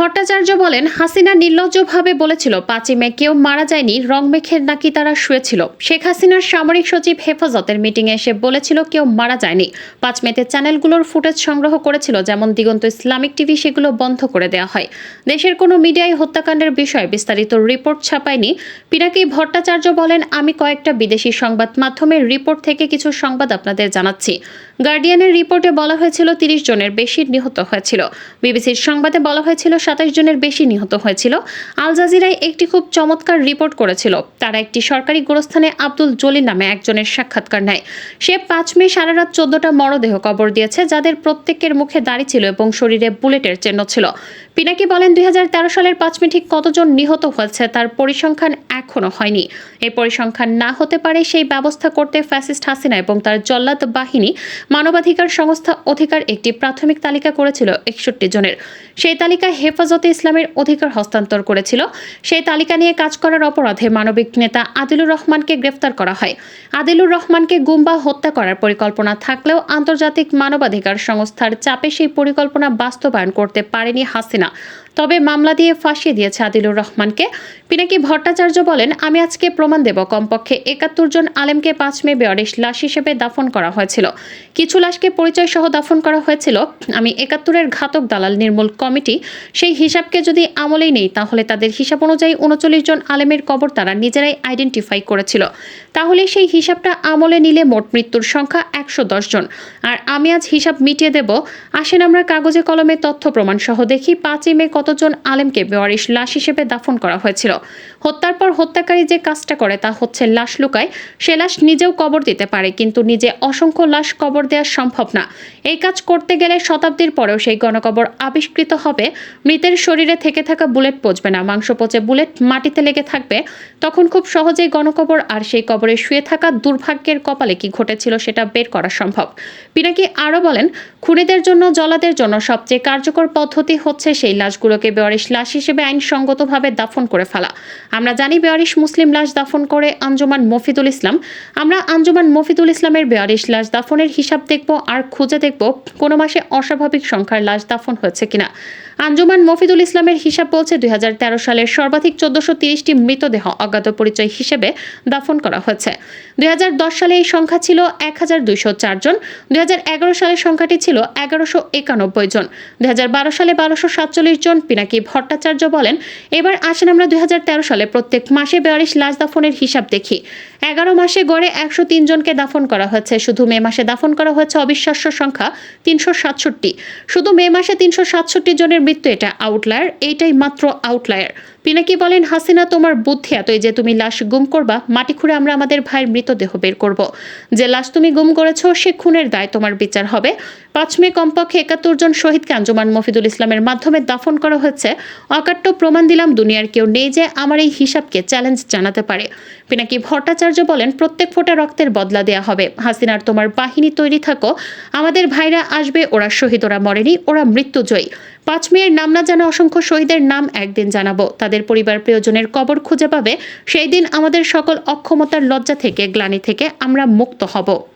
ভট্টাচার্য বলেন, হাসিনা নির্লজ্জভাবে বলেছিল, পাঁচই মে কেউ মারা যায়নি, রং মেখে নাকি তারা শুয়েছিল। শেখ হাসিনার সামরিক সচিব হেফাজতের মিটিংয়ে এসে বলেছিল, কেউ মারা যায়নি। পাঁচ মেতে চ্যানেলগুলোর ফুটেজ সংগ্রহ করেছিল, যেমন দিগন্ত ইসলামিক টিভি, সেগুলো বন্ধ করে দেওয়া হয়। দেশের কোনো মিডিয়ায় হত্যাকাণ্ডের বিষয়ে বিস্তারিত রিপোর্ট ছাপায়নি। পিনাকি ভট্টাচার্য বলেন, আমি কয়েকটা বিদেশি সংবাদ মাধ্যমের রিপোর্ট থেকে কিছু সংবাদ আপনাদের জানাচ্ছি। গার্ডিয়ানের রিপোর্টে বলা হয়েছিল, তিরিশ জনের বেশি নিহত হয়েছিল। বিবিসির সংবাদে বলা হয়েছিল সাতাশ জনের বেশি নিহত হয়েছিল। আল জাজিরায় একটি খুব চমৎকার রিপোর্ট করেছিল। তারা একটি সরকারি গোরস্থানে আব্দুল জলিল নামে একজনের সাক্ষাৎকার নেয়। সে পাঁচ মে সারা রাত চোদ্দটা মরদেহ কবর দিয়েছে, যাদের প্রত্যেকের মুখে দাড়ি ছিল এবং শরীরে বুলেটের চিহ্ন ছিল। পিনাকি বলেন, দুই হাজার তেরো সালের পাঁচ মে ঠিক কতজন নিহত হয়েছে তার পরিসংখ্যান এখনও হয়নি। এই পরিসংখ্যান না হতে পারে সেই ব্যবস্থা করতে ফ্যাসিস্ট হাসিনা এবং তার জল্লাদ বাহিনী মানবাধিকার সংস্থা অধিকার একটি প্রাথমিক তালিকা করেছিল একষট্টি জনের। সেই তালিকা তালিকায় হেফাজতে ইসলামের অধিকার হস্তান্তর করেছিল। সেই তালিকা নিয়ে কাজ করার অপরাধে মানবিক নেতা আদিলুর রহমানকে গ্রেফতার করা হয়। আদিলুর রহমানকে গুম্বা হত্যা করার পরিকল্পনা থাকলেও আন্তর্জাতিক মানবাধিকার সংস্থার চাপে সেই পরিকল্পনা বাস্তবায়ন করতে পারেনি হাসিনা। তবে মামলা দিয়ে ফাঁসিয়ে দিয়েছে আদিলুর রহমানকে। পিনাকি ভট্টাচার্য বলেন, আমি আজকে প্রমাণ দেব কমপক্ষে একাত্তর জন আলেমকে পাঁচ মে বেয়ারিশ লাশ হিসেবে দাফন করা হয়েছিল। কিছু লাশকে পরিচয় সহ দাফন করা হয়েছিল। আমি একাত্তরের ঘাতক দালাল নির্মূল কমিটি সেই হিসাবকে যদি আমলেই নেই, তাহলে তাদের হিসাব অনুযায়ী উনচল্লিশ জন আলেমের কবর তারা নিজেরাই আইডেন্টিফাই করেছিল। তাহলে সেই হিসাবটা আমলে নিলে মোট মৃত্যুর সংখ্যা একশো দশ জন। আর আমি আজ হিসাব মিটিয়ে দেব। আসেন আমরা কাগজে কলমে তথ্য প্রমাণ সহ দেখি পাঁচই মে কতজন আলেমকে বেওয়ারিশ লাশ হিসেবে দাফন করা হয়েছিল। হত্যার পর হত্যাকারী যে কাজটা করে তা হচ্ছে লাশ লুকায়, সে লাশ নিজেও কবর দিতে পারে, কিন্তু নিজে অসংখ্য লাশ কবর দেওয়া সম্ভব না। এই কাজ করতে গেলে শতাব্দীর পরেও সেই গণকবর আবিষ্কৃত হবে। মৃতের শরীরে থেকে থাকা বুলেট পচবে না, মাংস পচে বুলেট মাটিতে লেগে থাকবে। তখন খুব সহজেই গণকবর আর সেই কবরে শুয়ে থাকা দুর্ভাগ্যের কপালে কি ঘটেছিল সেটা বের করা সম্ভব? পিনাকি আরও বলেন, খুনিদের জন্য, জলাদের জন্য সবচেয়ে কার্যকর পদ্ধতি হচ্ছে সেই লাশগুলোকে বেওয়ারিশ লাশ হিসেবে আইনসঙ্গতভাবে দাফন করে ফেলা। আমরা জানি বেয়ারিশ মুসলিম লাশ দাফন করে আঞ্জুমান মফিদুল ইসলাম। আমরা আঞ্জুমান মফিদুল ইসলামের বেয়ারিশ লাশ দাফনের হিসাব দেখব আর খুঁজে দেখব কোনো মাসে অস্বাভাবিক সংখ্যার লাশ দাফন হয়েছে কিনা। আঞ্জুমান মফিদুল ইসলামের হিসাব বলছে দুই সালের সর্বাধিক চোদ্দশো তিরিশটি মৃতদেহ অজ্ঞাত পরিচয় হিসেবে দাফন করা হয়েছে। দুই হাজার দশ সালে এই সংখ্যা ছিল এক হাজার দুইশো চার জন। দুই সালের সংখ্যাটি ছিল এগারোশো একানব্বই জন। দুই হাজার বারো সালে বারোশো সাতচল্লিশ জন, পিনাকি ভট্টাচার্য বলেন। এবার আসেন আমরা দুই হাজার তেরো সালে প্রত্যেক মাসে বেয়ারিশ লাশ দাফনের হিসাব দেখি। এগারো মাসে গড়ে একশো তিন জনকে দাফন করা হয়েছে। শুধু মে মাসে দাফন করা হয়েছে অবিশ্বাস্য সংখ্যা তিনশো সাতষট্টি। শুধু মে মাসে তিনশো সাতষট্টি জনের মৃত্যু এটা, আউটলায়ার, এইটাই মাত্র আউটলায়ার। পিনাকি বলেন, হাসিনা, তোমার বুদ্ধি এতই যে তুমি লাশ গুম করবা, মাটি খুঁড়ে আমরা আমাদের ভাইয়ের মৃতদেহ বের করব। যে লাশ তুমি গুম করেছ, সে খুনের দায় তোমার বিচার হবে। পাঁচ মে কমপক্ষে একাত্তর জন শহীদকে আঞ্জুমান মফিদুল ইসলামের মাধ্যমে দাফন করা হয়েছে। অকাট্য প্রমাণ দিলাম, দুনিয়ার কেউ নেই যে আমার এই হিসাবকে চ্যালেঞ্জ জানাতে পারে। পিনাকি ভট্টাচার্য বলেন, প্রত্যেক ফোঁটা রক্তের বদলা দেয়া হবে। হাসিনার তোমার বাহিনী তৈরি থাকো। আমাদের ভাইরা আসবে, ওরা শহীদ, ওরা মরেনি, ওরা মৃত্যুজয়ী। পাঁচ মেয়ের নাম না জানা অসংখ্য শহীদের নাম একদিন জানাব। তাদের পরিবার প্রিয়জনের কবর খুঁজে পাবে, সেই দিন আমাদের সকল অক্ষমতার লজ্জা থেকে, গ্লানি থেকে আমরা মুক্ত হব।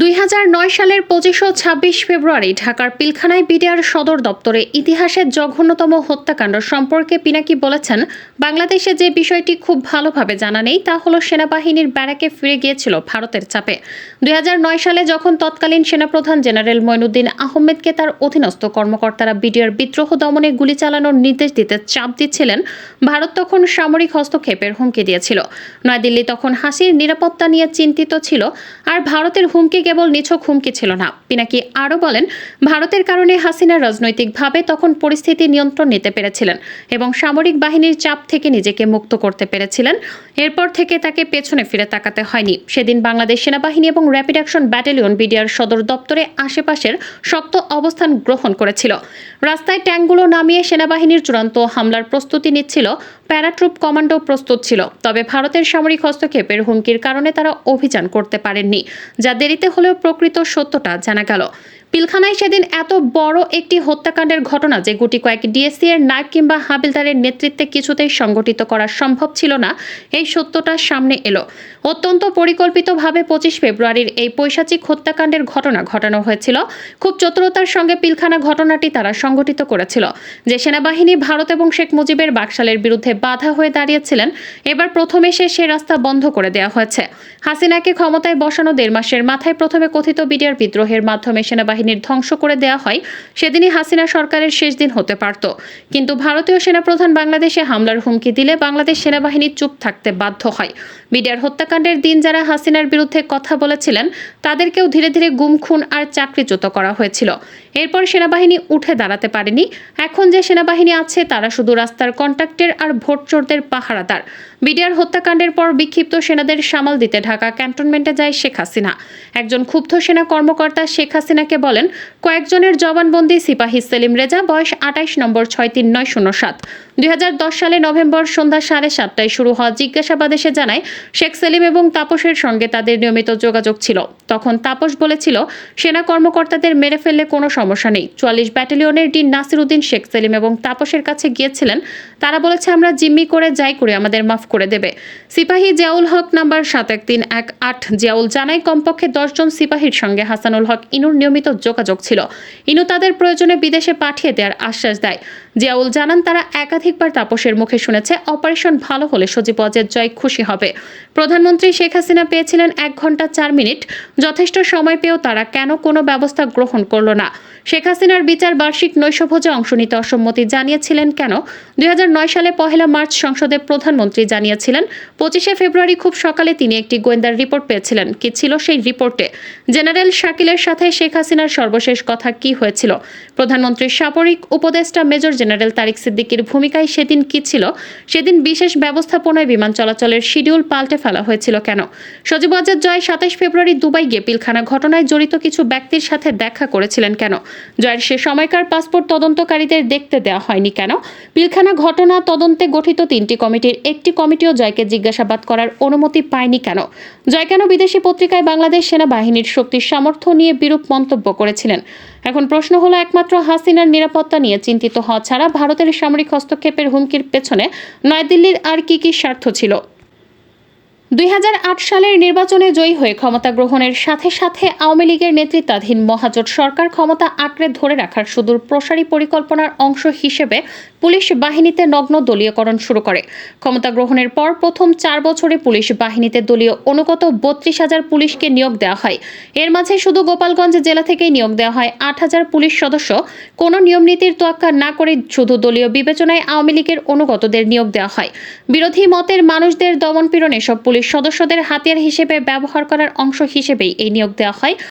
দুই হাজার নয় সালের পঁচিশ ও ছাব্বিশ ফেব্রুয়ারি ঢাকার পিলখানায় বিডিআর সদর দপ্তরে ইতিহাসের জঘন্যতম হত্যাকাণ্ড সম্পর্কে পিনাকি বলেছেন, বাংলাদেশে যে বিষয়টি খুব ভালোভাবে জানা নেই তা হলো সেনাবাহিনীর ব্যারাকে ফিরে গিয়েছিল ভারতের চাপে। দুই সালে যখন তৎকালীন সেনাপ্রধান জেনারেল মইনুদ্দিন আহমেদকে তার অধীনস্থ কর্মকর্তারা বিডিআর বিদ্রোহ দমনে গুলি চালানোর নির্দেশ দিতে চাপ দিচ্ছিলেন, ভারত তখন সামরিক হস্তক্ষেপের হুমকি দিয়েছিল। নয়াদিল্লি তখন হাসির নিরাপত্তা নিয়ে চিন্তিত ছিল, আর ভারতের হুমকি কেবল নিছক হুমকি ছিল না। পিনাকি আরও বলেন, ভারতের কারণে হাসিনা রাজনৈতিকভাবে তখন পরিস্থিতি নিয়ন্ত্রণ নিতে পেরেছিলেন এবং সামরিক বাহিনীর চাপ থেকে নিজেকে মুক্ত করতে পেরেছিলেন। এরপর থেকে তাকে পেছনে ফিরে তাকাতে হয়নি। সেদিন বাংলাদেশ সেনাবাহিনী এবং র্যাপিড অ্যাকশন ব্যাটালিয়ন বিডিআর সদর দপ্তরে আশেপাশের শক্ত অবস্থান গ্রহণ করেছিল। রাস্তায় ট্যাঙ্কগুলো নামিয়ে সেনাবাহিনীর চূড়ান্ত হামলার প্রস্তুতি নিচ্ছিল। প্যারাট্রুপ কমান্ডো প্রস্তুত ছিল। তবে ভারতের সামরিক হস্তক্ষেপের হুমকির কারণে তারা অভিযান করতে পারেননি, যা দেরিতে হলেও প্রকৃত সত্যটা জানা গেল। পিলখানায় সেদিন এত বড় একটি হত্যাকাণ্ডের ঘটনা যে গুটি কয়েক ডিএসসি এর নায়ক কিংবা হাবিলদারের নেতৃত্বে কিছুতেই সংগঠিত করা সম্ভব ছিল না, এই সত্যটা সামনে এলো। অত্যন্ত পরিকল্পিতভাবে পঁচিশ ফেব্রুয়ারির এই পৈশাচিক হত্যাকাণ্ডের ঘটনা ঘটানো হয়েছিল। খুব চতুরতার সঙ্গে পিলখানা ঘটনাটি তারা সংগঠিত করেছিল। যে সেনাবাহিনী ভারত এবং শেখ মুজিবের বাকশালের বিরুদ্ধে বাধা হয়ে দাঁড়িয়েছিলেন, এবার প্রথমে সে সে রাস্তা বন্ধ করে দেওয়া হয়েছে। হাসিনাকে ক্ষমতায় বসানো দেড় মাসের মাথায় প্রথমে কথিত বিডিআর বিদ্রোহের মাধ্যমে সেনাবাহিনীর ধ্বংস করে দেয়া হয়, সেদিনই হাসিনা সরকারের শেষ দিন হতে পারত। কিন্তু ভারতীয় সেনাপ্রধান বাংলাদেশে হামলার হুমকি দিলে বাংলাদেশ সেনাবাহিনী চুপ থাকতে বাধ্য হয়। মিডিয়ার হত্যাকাণ্ডের দিন যারা হাসিনার বিরুদ্ধে কথা বলেছিলেন, তাদেরকেও ধীরে ধীরে গুম, খুন আর চাকরিচ্যুত করা হয়েছিল। এরপর সেনাবাহিনী উঠে দাঁড়াতে পারেনি। এখন যে সেনাবাহিনী আছে, তারা শুধু রাস্তার কন্ট্রাক্টের আর ভোট চোরদের পাহারাদার। বিডিআর হত্যাকাণ্ডের পর বিক্ষিপ্ত সেনাদের সামাল দিতে ঢাকা ক্যান্টনমেন্টে যায় শেখ হাসিনা। একজন ক্ষুব্ধ সেনা কর্মকর্তা শেখ হাসিনাকে বলেন, কয়েকজনের জবানবন্দি সিপাহী সেলিম রেজা, বয়স আঠাইশ নম্বর ছয় তিন নয় শূন্য সাত। দুই সালে নভেম্বর সন্ধ্যা সাড়ে সাতটায় শুরু হওয়া জিজ্ঞাসাবাদ এসে জানায়, শেখ সেলিম এবং তাপসের সঙ্গে তাদের নিয়মিত যোগাযোগ ছিল। তখন তাপস বলেছিল, সেনা কর্মকর্তাদের মেরে ফেললে কোনো সমস্যা নেই। চুয়াল্লিশ ব্যাটালিয়নের ডিন নাসির উদ্দিন শেখ সেলিম এবং তাপসের কাছে গিয়েছিলেন। তারা বলেছে, আমরা জিম্মি করে, যাই করে, আমাদের মাফ করে দেবে। সিপাহী জিয়াউল হক নাম্বার সাত এক তিন এক আট জিয়াউল জানায়, কমপক্ষে দশজন সিপাহীর সঙ্গে হাসানুল হক, ইনুর নিয়মিত যোগাযোগ ছিল। ইনু তাদের প্রয়োজনে বিদেশে পাঠিয়ে দেওয়ার আশ্বাস দেয়। জিয়াউল জানান, তারা একাধিকবার তাপসের মুখে শুনেছে, অপারেশন ভালো হলে সজীব অজের জয় খুশি হবে। প্রধানমন্ত্রী শেখ হাসিনা পেয়েছিলেন এক ঘণ্টা চার মিনিট। যথেষ্ট সময় পেয়েও তারা কেন কোনো ব্যবস্থা গ্রহণ করল না? শেখ হাসিনার বিচার বার্ষিক নৈশভোজে অংশ নিতে অসম্মতি জানিয়েছিলেন কেন? দুই হাজার নয় সালে পহেলা মার্চ সংসদে প্রধানমন্ত্রী জানিয়েছিলেন, পঁচিশে ফেব্রুয়ারি খুব সকালে তিনি একটি গোয়েন্দার রিপোর্ট পেয়েছিলেন। কি ছিল সেই রিপোর্টে? জেনারেল শাকিলের সাথে শেখ হাসিনার সর্বশেষ কথা কি হয়েছিল? প্রধানমন্ত্রীর সামরিক উপদেষ্টা মেজর জেনারেল তারিক সিদ্দিকির ভূমিকায় সেদিন কি ছিল? সেদিন বিশেষ ব্যবস্থাপনায় বিমান চলাচলের শিডিউল পাল্টে ফেলা হয়েছিল কেন? সজীব ওয়াজেদ জয় সাতাশ ফেব্রুয়ারি দুবাই গিয়ে পিলখানা ঘটনায় জড়িত কিছু ব্যক্তির সাথে দেখা করেছিলেন কেন? জয়ের সে সময়কার পাসপোর্ট তদন্তকারীদের দেখতে দেওয়া হয়নি কেন? পিলখানা ঘটনা তদন্তে গঠিত তিনটি কমিটির একটি কমিটিও জয়কে জিজ্ঞাসাবাদ করার অনুমতি পায়নি কেন? জয় কেন বিদেশি পত্রিকায় বাংলাদেশ সেনাবাহিনীর শক্তির সামর্থ্য নিয়ে বিরূপ মন্তব্য করেছিলেন? এখন প্রশ্ন হলো, একমাত্র হাসিনার নিরাপত্তা নিয়ে চিন্তিত হওয়া ছাড়া ভারতের সামরিক হস্তক্ষেপের হুমকির পেছনে নয়াদিল্লির আর কি কি স্বার্থ ছিল? দুই হাজার আট সালের নির্বাচনে জয়ী হয়ে ক্ষমতা গ্রহণের সাথে সাথে আওয়ামী লীগের নেতৃত্বাধীন মহাজোট সরকার ক্ষমতা আঁকড়ে ধরে রাখার সুদূর প্রসারী পরিকল্পনার অংশ হিসেবে পুলিশ বাহিনীতে নগ্ন দলীয়করণ শুরু করে। ক্ষমতা গ্রহণের পর প্রথম চার বছরে পুলিশ বাহিনীতে দলীয় অনুগত বত্রিশ হাজার পুলিশকে নিয়োগ দেওয়া হয়। এর মাঝে শুধু গোপালগঞ্জ জেলা থেকেই নিয়োগ দেওয়া হয় আট হাজার পুলিশ সদস্য। কোনো নিয়মনীতির তোয়াক্কা না করে শুধু দলীয় বিবেচনায় আওয়ামী লীগের অনুগতদের নিয়োগ দেওয়া হয়। বিরোধী মতের মানুষদের দমনপীড়ন সব পুলিশ সদস্যদের হাতিয়ার হিসেবে ব্যবহার করার অংশ হিসেবেই এই নিয়োগ দেওয়া হয়।